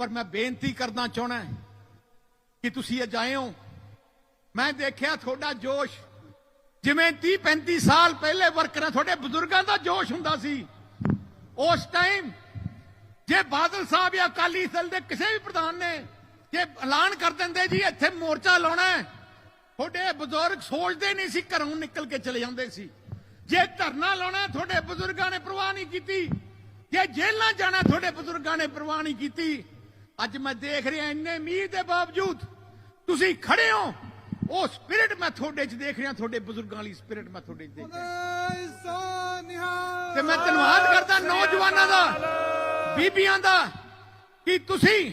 ਪਰ ਮੈਂ ਬੇਨਤੀ ਕਰਨਾ ਚਾਹਣਾ ਕਿ ਤੁਸੀਂ ਅੱਜ ਹੋ ਮੈਂ ਦੇਖਿਆ ਤੁਹਾਡਾ ਜੋਸ਼। ਜਿਵੇਂ 30 35 ਸਾਲ ਪਹਿਲੇ ਵਰਕਰਾਂ, ਤੁਹਾਡੇ ਬਜ਼ੁਰਗਾਂ ਦਾ ਜੋਸ਼ ਹੁੰਦਾ ਸੀ। ਉਸ ਟਾਈਮ ਜੇ ਬਾਦਲ ਸਾਹਿਬ ਜਾਂ ਅਕਾਲੀ ਦਲ ਦੇ ਕਿਸੇ ਵੀ ਪ੍ਰਧਾਨ ਨੇ ਜੇ ਐਲਾਨ ਕਰ ਦਿੰਦੇ ਜੀ, ਇੱਥੇ ਮੋਰਚਾ ਲਾਉਣਾ ਹੈ, ਤੁਹਾਡੇ ਬਜ਼ੁਰਗ ਸੋਚਦੇ ਨਹੀਂ ਸੀ ਘਰੋਂ ਨਿਕਲ ਕੇ ਚਲੇ ਜਾਂਦੇ ਸੀ। ਜੇ ਧਰਨਾ ਲਾਉਣਾ, ਤੁਹਾਡੇ ਬਜ਼ੁਰਗਾਂ ਨੇ ਪ੍ਰਵਾਹ ਨਹੀਂ ਕੀਤੀ। ਜੇ ਜੇਲ੍ਹਾਂ ਜਾਣਾ, ਤੁਹਾਡੇ ਬਜ਼ੁਰਗਾਂ ਨੇ ਪ੍ਰਵਾਹ ਨਹੀਂ ਕੀਤੀ। ਅੱਜ ਮੈਂ ਦੇਖ ਰਿਹਾ ਇੰਨੇ ਮੀਂਹ ਦੇ ਬਾਵਜੂਦ ਤੁਸੀਂ ਖੜੇ ਹੋ। ਉਹ ਸਪਿਰਿਟ ਮੈਂ ਤੁਹਾਡੇ 'ਚ ਦੇਖ ਰਿਹਾ ਤੁਹਾਡੇ ਬਜ਼ੁਰਗਾਂ ਵਾਲੀ ਸਪਿਰਿਟ ਮੈਂ ਤੁਹਾਡੇ 'ਚ ਦੇਖ ਰਿਹਾ। ਤੇ ਮੈਂ ਧੰਨਵਾਦ ਕਰਦਾ ਨੌਜਵਾਨਾਂ ਦਾ ਬੀਬੀਆਂ ਦਾ ਕਿ ਤੁਸੀਂ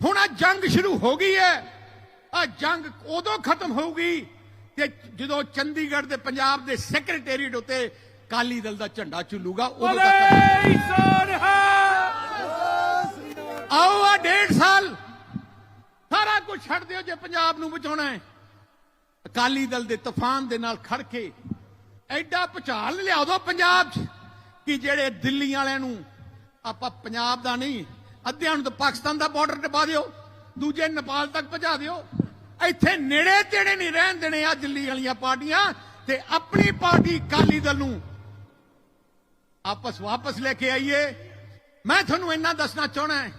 ਹੁਣ ਆ ਜੰਗ ਸ਼ੁਰੂ ਹੋ ਗਈ ਹੈ। ਆ ਜੰਗ ਉਦੋਂ ਖਤਮ ਹੋਊਗੀ ਕਿ ਜਦੋਂ ਚੰਡੀਗੜ੍ਹ ਦੇ ਪੰਜਾਬ ਦੇ ਸੈਕਟਰੀਏਟ ਉੱਤੇ ਕਾਲੀ ਦਲ ਦਾ ਝੰਡਾ ਝੁੱਲੂਗਾ ਉਦੋਂ ਤੱਕ ਡੇਢ ਸਾਲ ਸਾਰਾ ਕੁਝ ਛੱਡ ਦਿਓ ਜੇ ਪੰਜਾਬ ਨੂੰ ਬਚਾਉਣਾ ਹੈ। ਅਕਾਲੀ ਦਲ ਦੇ ਤੂਫਾਨ ਦੇ ਨਾਲ ਖੜ ਕੇ ਐਡਾ ਭੁਚਾਲ ਲਿਆ ਦੋ ਪੰਜਾਬ 'ਚ ਕਿ ਜਿਹੜੇ ਦਿੱਲੀ ਵਾਲਿਆਂ ਨੂੰ ਆਪਾਂ ਪੰਜਾਬ ਦਾ ਨਹੀਂ, ਅੱਧਿਆਂ ਨੂੰ ਤਾਂ ਪਾਕਿਸਤਾਨ ਦਾ ਬਾਰਡਰ ਟਪਾ ਦਿਓ, ਦੂਜੇ ਨੇਪਾਲ ਤੱਕ ਪਹੁੰਚਾ ਦਿਓ। ਇੱਥੇ ਨੇੜੇ ਤੇੜੇ ਨਹੀਂ ਰਹਿਣ ਦੇਣੇ ਆ ਦਿੱਲੀ ਵਾਲੀਆਂ ਪਾਰਟੀਆਂ ਤੇ ਆਪਣੀ ਪਾਰਟੀ ਅਕਾਲੀ ਦਲ ਨੂੰ। ਆਪਸ ਵਾਪਸ ਲੈ ਕੇ ਆਈਏ। ਮੈਂ ਤੁਹਾਨੂੰ ਇੰਨਾ ਦੱਸਣਾ ਚਾਹਣਾ ਹੈ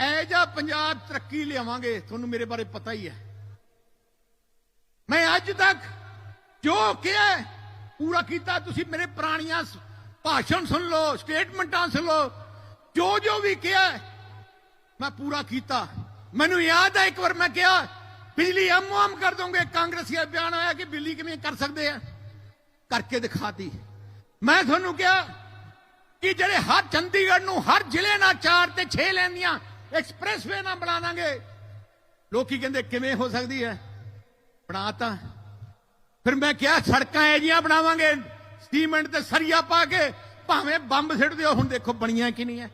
ਐ ਜਾ ਪੰਜਾਬ ਤਰੱਕੀ ਲਿਆਵਾਂਗੇ, ਤੁਹਾਨੂੰ ਮੇਰੇ ਬਾਰੇ ਪਤਾ ਹੀ ਹੈ। ਮੈਂ ਅੱਜ ਤੱਕ ਜੋ ਕਿਹਾ ਪੂਰਾ ਕੀਤਾ, ਤੁਸੀਂ ਮੇਰੇ ਪੁਰਾਣੀਆਂ ਭਾਸ਼ਣ ਸੁਣ ਲਓ, ਸਟੇਟਮੈਂਟਾਂ ਸੁਣ ਲਓ, ਜੋ ਜੋ ਵੀ ਕਿਹਾ ਮੈਂ ਪੂਰਾ ਕੀਤਾ। ਮੈਨੂੰ ਯਾਦ ਹੈ ਇੱਕ ਵਾਰ ਮੈਂ ਕਿਹਾ, ਬਿਜਲੀ ਅਮੋ ਕਰ ਦੋਗੇ, ਕਾਂਗਰਸੀ ਦਾ ਬਿਆਨ ਆਇਆ ਕਿ ਬਿਜਲੀ ਕਿਵੇਂ ਕਰ ਸਕਦੇ ਆ। ਕਰਕੇ ਦਿਖਾਤੀ। ਮੈਂ ਤੁਹਾਨੂੰ ਕਿਹਾ ਕਿ ਜਿਹੜੇ ਹਰ ਚੰਡੀਗੜ੍ਹ ਨੂੰ ਹਰ ਜ਼ਿਲ੍ਹੇ ਨਾਲ ਚਾਰ ਤੇ 6 ਲੈਂਦੀਆਂ ਦੀਆਂ ਐਕਸਪ੍ਰੈਸਵੇ ਨਾ ਬਣਾ ਦਾਂਗੇ। ਲੋਕੀ ਕਹਿੰਦੇ, ਕਿਵੇਂ ਹੋ ਸਕਦੀ ਹੈ? ਬਣਾਤਾ ਫਿਰ ਮੈਂ ਕਿਹਾ, ਸੜਕਾਂ ਇਹ ਜੀਆਂ ਬਣਾਵਾਂਗੇ। ਸੀਮੈਂਟ ਤੇ ਸਰੀਆ ਪਾ ਕੇ ਭਾਵੇਂ ਬੰਬ ਸਿੱਟ ਦਿਓ। ਹੁਣ ਦੇਖੋ ਬਣੀਆਂ ਕਿ ਨਹੀਂ ਹੈ।